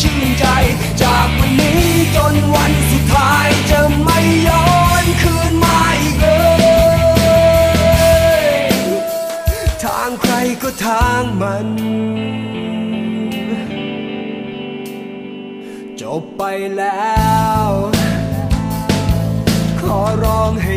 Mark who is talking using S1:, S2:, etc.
S1: ชื่นใจ จากวันนี้จนวันสุดท้ายจะไม่ย้อนคืนมาอีกเลยทางใครก็ทางมัน จบไปแล้ว ขอร้องให้